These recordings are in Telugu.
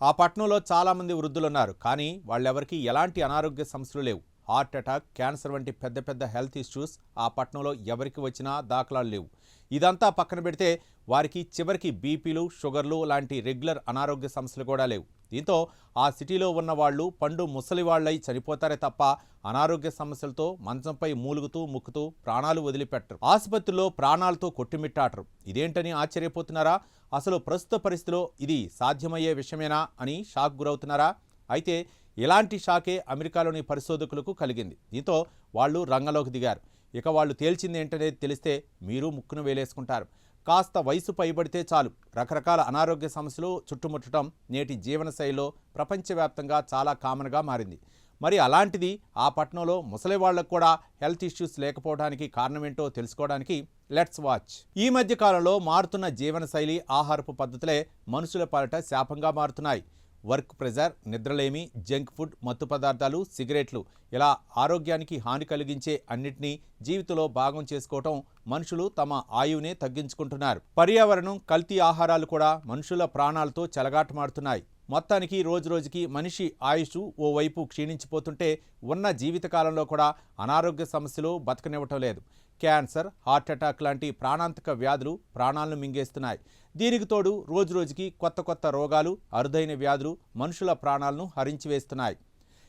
ఆ పట్టణంలో చాలామంది వృద్ధులున్నారు కానీ వాళ్ళెవరికీ ఎలాంటి అనారోగ్య సమస్యలు లేవు. హార్ట్ అటాక్ క్యాన్సర్ వంటి పెద్ద పెద్ద హెల్త్ ఇష్యూస్ ఆ పట్టణంలో ఎవరికి వచ్చినా దాఖలాలు లేవు. ఇదంతా పక్కన పెడితే వారికి చివరికి బీపీలు షుగర్లు లాంటి రెగ్యులర్ అనారోగ్య సమస్యలు కూడా లేవు. దీంతో ఆ సిటీలో ఉన్న వాళ్ళు పండు ముసలివాళ్ళై చనిపోతారే తప్ప అనారోగ్య సమస్యలతో మంచంపై మూలుగుతూ ముక్కుతూ ప్రాణాలు వదిలిపెట్టరు. ఆసుపత్రిలో ప్రాణాలతో కొట్టుమిట్టాటరు. ఇదేంటని ఆశ్చర్యపోతున్నారా? అసలు ప్రస్తుత పరిస్థితిలో ఇది సాధ్యమయ్యే విషయమేనా అని షాక్ గురవుతున్నారా? అయితే ఇలాంటి షాకే అమెరికాలోని పరిశోధకులకు కలిగింది. దీంతో వాళ్ళు రంగంలోకి దిగారు. ఇక వాళ్ళు తేల్చింది ఏంటనేది తెలిస్తే మీరు ముక్కును వేలేసుకుంటారు. కాస్త వయసు పైబడితే చాలు. రకరకాల అనారోగ్య సమస్యలు చుట్టుముట్టడం నేటి జీవనశైలిలో ప్రపంచవ్యాప్తంగా చాలా కామన్గా మారింది. మరి అలాంటిది ఆ పట్టణంలో ముసలి వాళ్ళకు కూడా హెల్త్ ఇష్యూస్ లేకపోవడానికి కారణమేంటో తెలుసుకోవడానికి లెట్స్ వాచ్. ఈ మధ్య కాలంలో మారుతున్న జీవనశైలి ఆహారపు పద్ధతులే మనుషుల పాలిట శాపంగా మారుతున్నాయి. వర్క్ ప్రెజర్ నిద్రలేమి జంక్ ఫుడ్ మత్తు పదార్థాలు సిగరెట్లు ఇలా ఆరోగ్యానికి హాని కలిగించే అన్నిటినీ జీవితంలో భాగం చేసుకోవటం మనుషులు తమ ఆయువునే తగ్గించుకుంటున్నారు. పర్యావరణం కల్తీ ఆహారాలు కూడా మనుషుల ప్రాణాలతో చెలగాటమాడుతున్నాయి. మొత్తానికి రోజురోజుకి మనిషి ఆయుష్ ఓవైపు క్షీణించిపోతుంటే ఉన్న జీవితకాలంలో కూడా అనారోగ్య సమస్యలు బతకనివ్వటం లేదు. క్యాన్సర్ హార్ట్ అటాక్ లాంటి ప్రాణాంతక వ్యాధులు ప్రాణాలను మింగేస్తున్నాయి. దీనికి తోడు రోజురోజుకి కొత్త కొత్త రోగాలు అరుదైన వ్యాధులు మనుషుల ప్రాణాలను హరించివేస్తున్నాయి.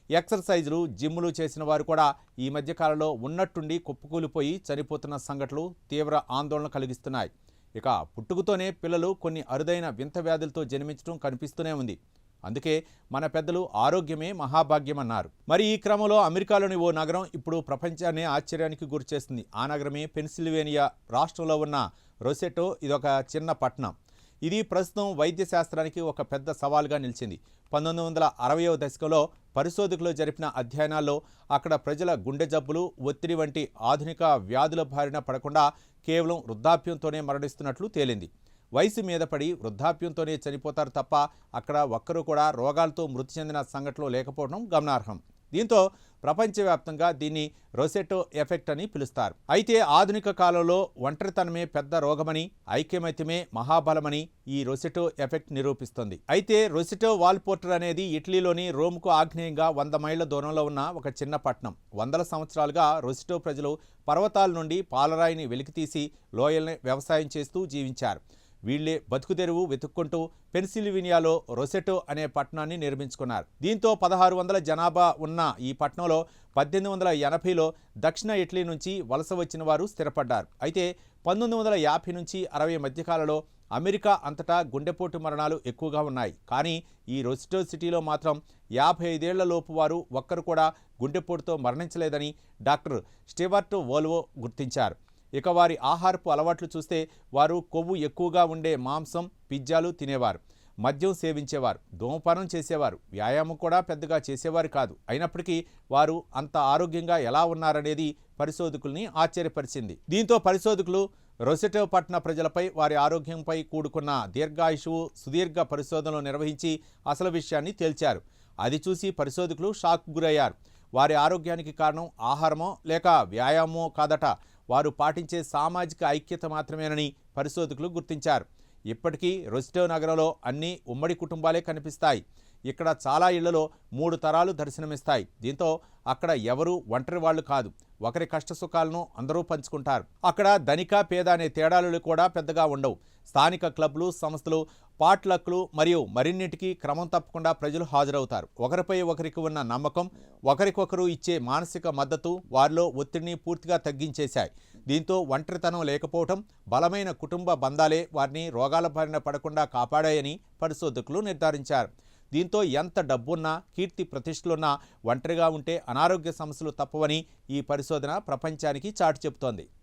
ఎక్సర్సైజులు జిమ్ములు చేసిన వారు కూడా ఈ మధ్యకాలంలో ఉన్నట్టుండి కుప్పకూలిపోయి చనిపోతున్న సంఘటనలు తీవ్ర ఆందోళన కలిగిస్తున్నాయి. ఇక పుట్టుకతోనే పిల్లలు కొన్ని అరుదైన వింత వ్యాధులతో జన్మించడం కనిపిస్తూనే ఉంది. అందుకే మన పెద్దలు ఆరోగ్యమే మహాభాగ్యం అన్నారు మరి ఈ క్రమంలో అమెరికాలోని ఓ నగరం ఇప్పుడు ప్రపంచాన్ని ఆశ్చర్యానికి గురిచేస్తుంది. ఆ నగరమే పెన్సిల్వేనియా రాష్ట్రంలో ఉన్న రొసెటో ఇదొక చిన్న పట్టణం ఇది ప్రస్తుతం వైద్య శాస్త్రానికి ఒక పెద్ద సవాల్గా నిలిచింది. పంతొమ్మిది వందల అరవయవ దశకంలో పరిశోధకులు జరిపిన అధ్యయనాల్లో అక్కడ ప్రజల గుండె జబ్బులు ఒత్తిడి వంటి ఆధునిక వ్యాధుల బారిన పడకుండా కేవలం వృద్ధాప్యంతోనే మరణిస్తున్నట్లు తేలింది. వయసు మీద పడి వృద్ధాప్యంతోనే చనిపోతారు తప్ప అక్కడ ఒక్కరూ కూడా రోగాలతో మృతి చెందిన సంఘటనలు లేకపోవడం గమనార్హం. దీంతో ప్రపంచవ్యాప్తంగా దీన్ని రొసెటో ఎఫెక్ట్ అని పిలుస్తారు. అయితే ఆధునిక కాలంలో ఒంటరితనమే పెద్ద రోగమని ఐక్యమత్యమే మహాబలమని ఈ రొసెటో ఎఫెక్ట్ నిరూపిస్తుంది. అయితే రొసెటో వాల్పోర్టర్ అనేది ఇటలీలోని రోమ్కు ఆగ్నేయంగా వంద మైళ్ళ దూరంలో ఉన్న ఒక చిన్న పట్టణం. వందల సంవత్సరాలుగా రొసెటో ప్రజలు పర్వతాల నుండి పాలరాయిని వెలికితీసి లోయల్ని వ్యవసాయం చేస్తూ జీవించారు. వీళ్ళే బతుకుదెరువు వెతుక్కుంటూ పెన్సిల్వేనియాలో రొసెటో అనే పట్టణాన్ని నిర్మించుకున్నారు. దీంతో పదహారు వందల జనాభా ఉన్న ఈ పట్టణంలో పద్దెనిమిది వందల ఎనభైలో దక్షిణ ఇటలీ నుంచి వలస వచ్చిన వారు స్థిరపడ్డారు. అయితే పంతొమ్మిది వందల యాభై నుంచి అరవై మధ్యకాలంలో అమెరికా అంతటా గుండెపోటు మరణాలు ఎక్కువగా ఉన్నాయి. కానీ ఈ రొసిటో సిటీలో మాత్రం యాభై ఐదేళ్ళ లోపు వారు ఒక్కరు కూడా గుండెపోటుతో మరణించలేదని డాక్టర్ స్టీవర్ట్ వోల్వో గుర్తించారు. ఇక వారి ఆహారపు అలవాట్లు చూస్తే వారు కొవ్వు ఎక్కువగా ఉండే మాంసం పిజ్జాలు తినేవారు. మద్యం సేవించేవారు. ధూమపానం చేసేవారు. వ్యాయామం కూడా పెద్దగా చేసేవారు కాదు. అయినప్పటికీ వారు అంత ఆరోగ్యంగా ఎలా ఉన్నారనేది పరిశోధకుల్ని ఆశ్చర్యపరిచింది. దీంతో పరిశోధకులు రొసెటో పట్టణ ప్రజలపై వారి ఆరోగ్యంపై కూడుకున్న దీర్ఘాయుషువు సుదీర్ఘ పరిశోధనలు నిర్వహించి అసలు విషయాన్ని తేల్చారు. అది చూసి పరిశోధకులు షాక్ గురయ్యారు. వారి ఆరోగ్యానికి కారణం ఆహారమో లేక వ్యాయామమో కాదట. వారు పాటించే సామాజిక ఐక్యత మాత్రమేనని పరిశోధకులు గుర్తించారు. ఇప్పటికీ రొస్టో నగరంలో అన్ని ఉమ్మడి కుటుంబాలే కనిపిస్తాయి. ఇక్కడ చాలా ఇళ్ళలో మూడు తరాలు దర్శనమిస్తాయి. దీంతో అక్కడ ఎవరు ఒంటరి వాళ్ళు కాదు. ఒకరి కష్టసుఖాలను అందరూ పంచుకుంటారు. అక్కడ ధనిక పేద అనే తేడాలు కూడా పెద్దగా ఉండవు. స్థానిక క్లబ్లు సంస్థలు పాట్లక్లు మరియు మరిన్నిటికీ క్రమం తప్పకుండా ప్రజలు హాజరవుతారు. ఒకరిపై ఒకరికి ఉన్న నమ్మకం ఒకరికొకరు ఇచ్చే మానసిక మద్దతు వారిలో ఒత్తిడిని పూర్తిగా తగ్గించేశాయి. దీంతో ఒంటరితనం లేకపోవటం బలమైన కుటుంబ బంధాలే వారిని రోగాల బారిన పడకుండా కాపాడాయని పరిశోధకులు నిర్ధారించారు. దీంతో ఎంత డబ్బున్నా కీర్తి ప్రతిష్టలున్నా ఒంటరిగా ఉంటే అనారోగ్య సమస్యలు తప్పవని ఈ పరిశోధన ప్రపంచానికి చాటు చెబుతోంది.